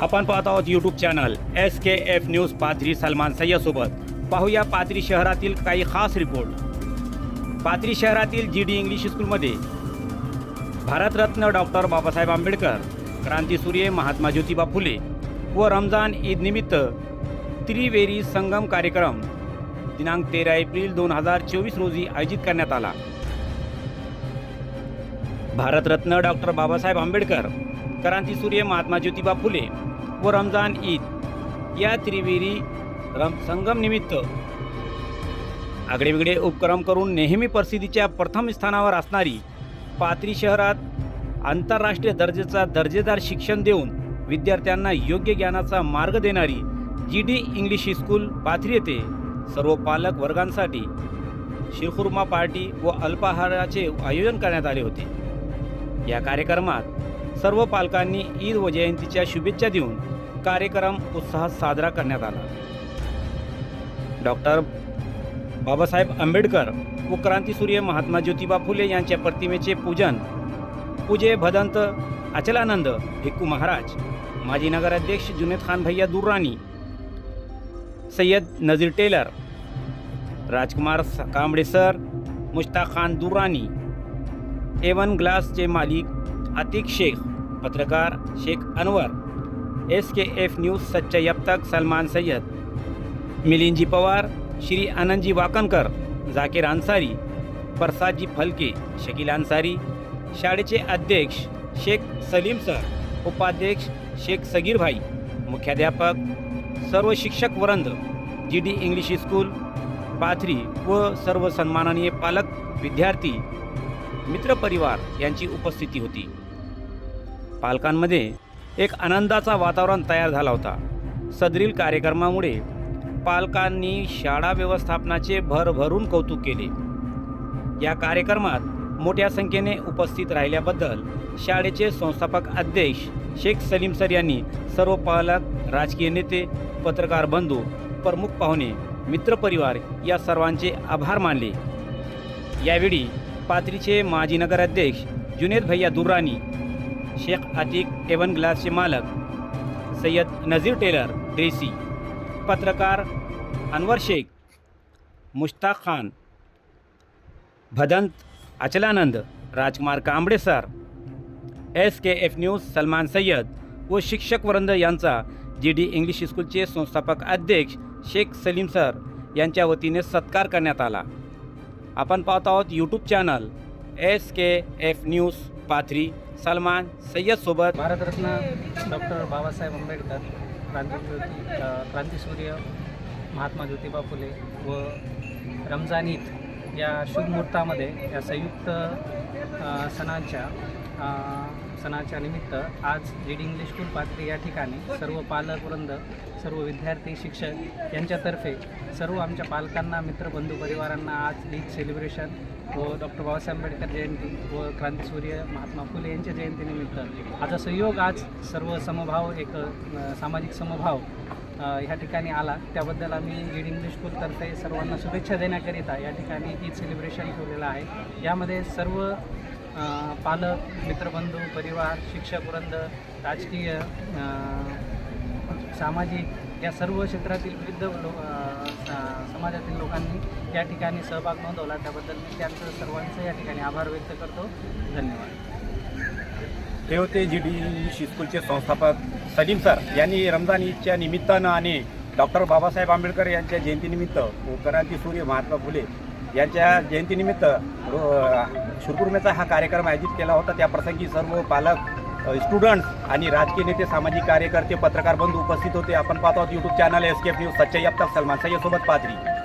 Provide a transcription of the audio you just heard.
आपण पाहत आहोत YouTube channel S K F news Pathri Salman सय्यासोबत पाहूया पाथरी शहरातील काही खास रिपोर्ट पाथरी शहरातील जी डी इंग्लिश स्कूलमध्ये भारतरत्न डॉक्टर बाबासाहेब आंबेडकर क्रांतीसूर्य महात्मा ज्योतिबा फुले व रमजान ईद निमित्त त्रिवेरी संगम कार्यक्रम दिनांक तेरा एप्रिल दोन हजार चोवीस रोजी आयोजित करण्यात आला. भारतरत्न डॉक्टर बाबासाहेब आंबेडकर क्रांतीसूर्य महात्मा ज्योतिबा फुले व रमजान ईद या त्रिवेरी रम संगम निमित्त. आगळेवेगळे उपक्रम करून नेहमी प्रसिद्धीच्या प्रथम स्थानावर असणारी पाथरी शहरात आंतरराष्ट्रीय दर्जाचा दर्जेदार शिक्षण देऊन विद्यार्थ्यांना योग्य ज्ञानाचा मार्ग देणारी G D English school Pathri येथे सर्व पालक वर्गांसाठी शिरखुर्मा पार्टी व अल्पाहाराचे आयोजन करण्यात आले होते. या कार्यक्रमात सर्व पालकांनी ईद व जयंतीच्या शुभेच्छा देऊन कार्यक्रम उत्साहात साजरा करण्यात आला. डॉक्टर बाबासाहेब आंबेडकर व क्रांतीसूर्य महात्मा ज्योतिबा फुले यांच्या प्रतिमेचे पूजन पूजे भदंत अचलानंद भिक्कू महाराज माजी नगराध्यक्ष जुनेद खान भैया Durrani Sayyad Nazir tailor Rajkumar Kamble sir Mushtaq Khan Durrani Avon ग्लासचे मालिक अतिक शेख पत्रकार Shaikh Anwar S K F news सच्चाई अब तक सलमान सय्यद मिलिंदजी पवार श्री आनंदजी वाकणकर झाकीर अन्सारी प्रसादजी फलके शकील अन्सारी शाळेचे अध्यक्ष शेख सलीम सर उपाध्यक्ष शेख सगीरभाई मुख्याध्यापक सर्व शिक्षक Varandh G D English school Pathri व सर्व सन्माननीय पालक विद्यार्थी मित्रपरिवार यांची उपस्थिती होती. पालकांमध्ये एक आनंदाचा वातावरण तयार झाला होता. सदरील कार्यक्रमामुळे पालकांनी शाळा व्यवस्थापनाचे भरभरून कौतुक केले. या कार्यक्रमात मोठ्या संख्येने उपस्थित राहिल्याबद्दल शाळेचे संस्थापक अध्यक्ष शेख सलीम सर यांनी सर्व पालक राजकीय नेते पत्रकार बंधू प्रमुख पाहुणे मित्रपरिवार या सर्वांचे आभार मानले. यावेळी पाथरीचे माजी नगराध्यक्ष जुनेद भैया दुर्राणी शेख अतिक एवन ग्लासचे मालक सय्यद नझीर टेलर ड्रेसी पत्रकार Anwar Shaikh Mushtaq Khan. Bhadant Achalanand Rajkumar Kamble sir S K F news Salman Sayyad व शिक्षक वरंद यांचा जी डी इंग्लिश स्कूलचे संस्थापक अध्यक्ष शेख सलीम सर यांच्या वतीने सत्कार करण्यात आला. आपण पाहत आहोत YouTube channel S K F news. Pathri Salman सय्यदसोबत Bharat Ratna doctor Babasaheb Ambedkar क्रांती क्रांतीसूर्य महात्मा ज्योतिबा फुले व रमजान ईद या शुभ मुहूर्तामध्ये या संयुक्त सणांच्या सणाच्या निमित्त आज रीड इंग्लिश स्कूल पाथरी या ठिकाणी सर्व पालक वृंद सर्व विद्यार्थी शिक्षक यांच्यातर्फे सर्व आमच्या पालकांना मित्रबंधू परिवारांना आज ईद सेलिब्रेशन व डॉक्टर बाबासाहेब आंबेडकर जयंती व क्रांतीसूर्य महात्मा फुले यांच्या जयंतीनिमित्त. आता संयोग आज सर्व समभाव एक सामाजिक समभाव ह्या ठिकाणी आला. त्याबद्दल आम्ही ईड इंग्लिश स्कूलतर्फे सर्वांना शुभेच्छा देण्याकरिता या ठिकाणी ईद सेलिब्रेशन ठेवलेलं आहे. यामध्ये सर्व पालक मित्रबंधू परिवार शिक्षक वृंद राजकीय सामाजिक या सर्व क्षेत्रातील विविध लो स- समाजातील लोकांनी या ठिकाणी सहभाग नोंदवला. त्याबद्दल मी त्यांचं सर्वांचं या ठिकाणी आभार व्यक्त करतो. धन्यवाद. ते होते जी डी स्कूलचे संस्थापक सलीम सर. यांनी रमजान ईदच्या निमित्तानं आणि डॉक्टर बाबासाहेब आंबेडकर यांच्या जयंतीनिमित्त व क्रांतीसूर्य महात्मा फुले यांच्या जयंतीनिमित्त शुरकुर्मेचा हा कार्यक्रम आयोजित केला होता. त्या प्रसंगी सर्व पालक स्टुडंट्स आणि राजकीय नेते सामाजिक कार्यकर्ते पत्रकार बंधू उपस्थित होते. आपण पाहतो आहोत YouTube channel S K news सच्चाई अब सलमान सय्यदसोबत पाथरी